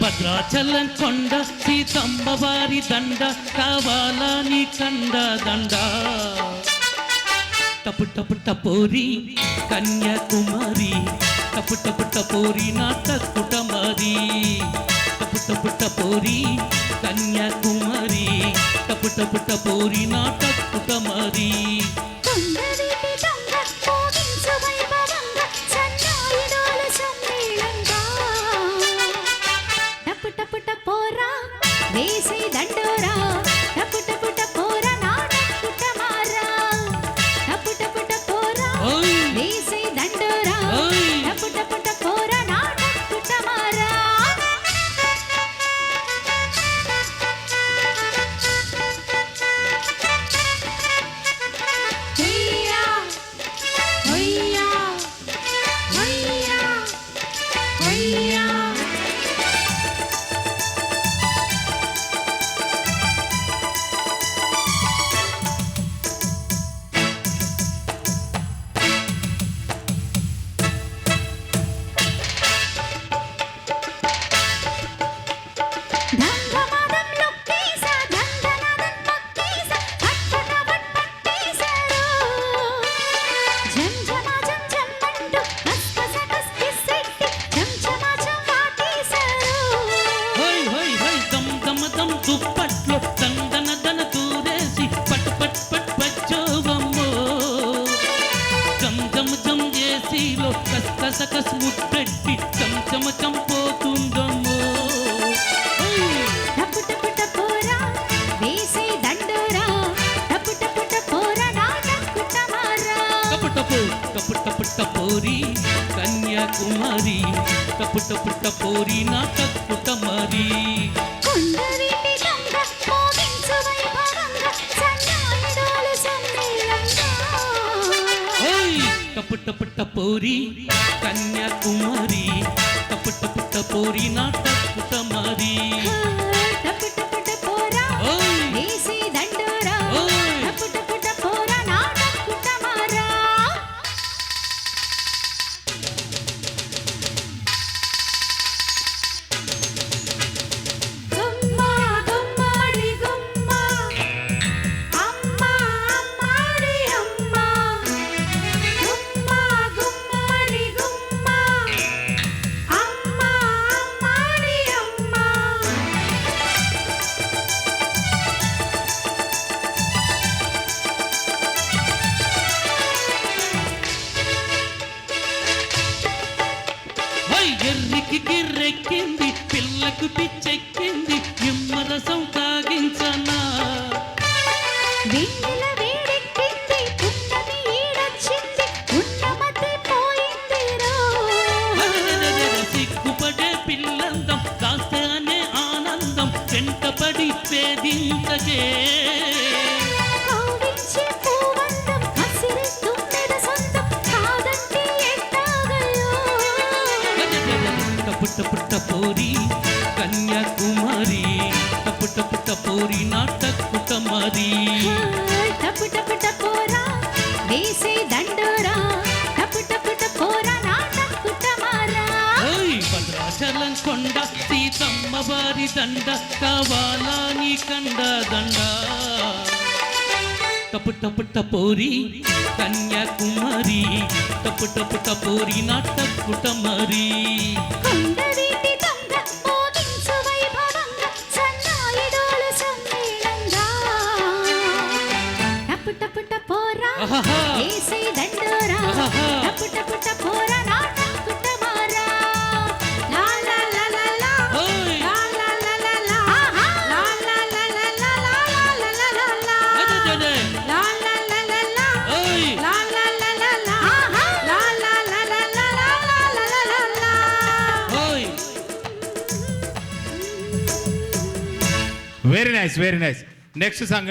భద్రాచలం కొండ సీతమ్మ వారి దండ కావాలా నీ కండ దండ టపు టపు టపోరి కన్యాకుమారి టపు టపు టపోరి నాటకుట మరి టపు టపు టపోరి కన్యాకుమారి టపు టపు టపోరి నాటకుట మరి మనసస్ ముద్దట్టి చంచమ చంపోతుందమ్మో పోరి కన్యాకుమారి. పుట్ట పుట్ట టపోరి నా టప్పుట మరి టపు టపు టపోరి கன்னியாகுமரி. தப்பு தப்பு தப்போரி நாட்ட குத்தமாரி. పిచ్చెక్కింది నిమ్మరసం తాగించనా? సిగ్గుపడే పిల్లందం కాస్తేనే ఆనందం వెంటపడి పేదించకే టపు టపు టపోరి కన్యాకుమారి. టపు టపు టపోరి నాటకుట మరి టపు టపు టపోరా వేసే దండోరా. టపు టపు టపోరా నాటకు టమారా ఓయ్ భద్రాచలం కొండ సీతమ్మ వారి దండ కావాలా నీ కండ దండ. టపు టపు టపోరి கன்யாகுமரி தப்பு தப்பு தப்போரினா தப்பு தமரி போரா ஏசை தண்டோரா புட்ட புட்ட போரா நாட்டு very nice very nice next song